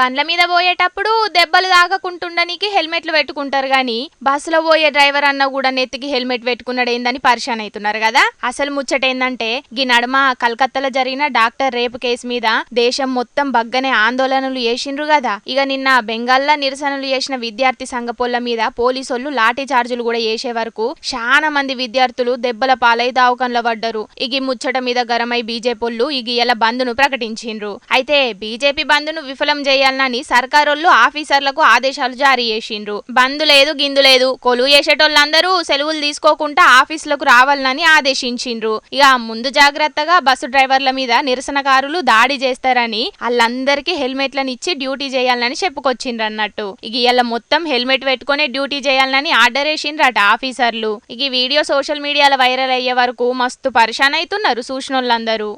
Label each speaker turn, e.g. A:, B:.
A: బండ్ల మీద పోయేటప్పుడు దెబ్బలు తాగకుంటుండనికి హెల్మెట్లు పెట్టుకుంటారు గాని బస్సులో పోయే డ్రైవర్ అన్న కూడా నెత్తికి హెల్మెట్ పెట్టుకున్నాడు ఏందని పరిశాన్ అవుతున్నారు కదా. అసలు ముచ్చట ఏందంటే గీ నడమ కలకత్తాలో జరిగిన డాక్టర్ రేపు కేసు మీద దేశం మొత్తం బగ్గనే ఆందోళనలు చేసిండ్రు కదా. ఇక నిన్న బెంగాల్లో నిరసనలు చేసిన విద్యార్థి సంఘపోళ్ళ మీద పోలీసులు లాఠీ చార్జీలు కూడా చేసే వరకు చాలా మంది విద్యార్థులు దెబ్బల పాలై దావకంలో పడ్డరు. ఇగి ముచ్చట మీద గరమై బీజేపీ ఇగి ఎలా బంద్ను ప్రకటించిండ్రు. అయితే బీజేపీ బంద్ను విఫలం చేయాలని సర్కారోళ్ళు ఆఫీసర్లకు ఆదేశాలు జారీ చేసిండ్రు. బంద్ లేదు గిందు లేదు. కొలువు చేసేటోళ్ళందరూ సెలవులు తీసుకోకుండా ఆఫీసులకు రావాలని ఆదేశించిండ్రు. ఇక ముందు జాగ్రత్తగా బస్సు డ్రైవర్ల మీద నిరసనకారులు దాడి చేస్తారని వాళ్ళందరికీ హెల్మెట్లను ఇచ్చి డ్యూటీ చేయాలని చెప్పుకొచ్చిండ్రు అన్నట్టు ఇక ఇలా మొత్తం హెల్మెట్ పెట్టుకునే డ్యూటీ చేయాలని ఆర్డర్ వేసిండ్రట ఆఫీసర్లు. ఇక ఈ వీడియో సోషల్ మీడియాలో వైరల్ అయ్యే వరకు మస్తు పరిశాన్ అవుతున్నారు సూచనలందరూ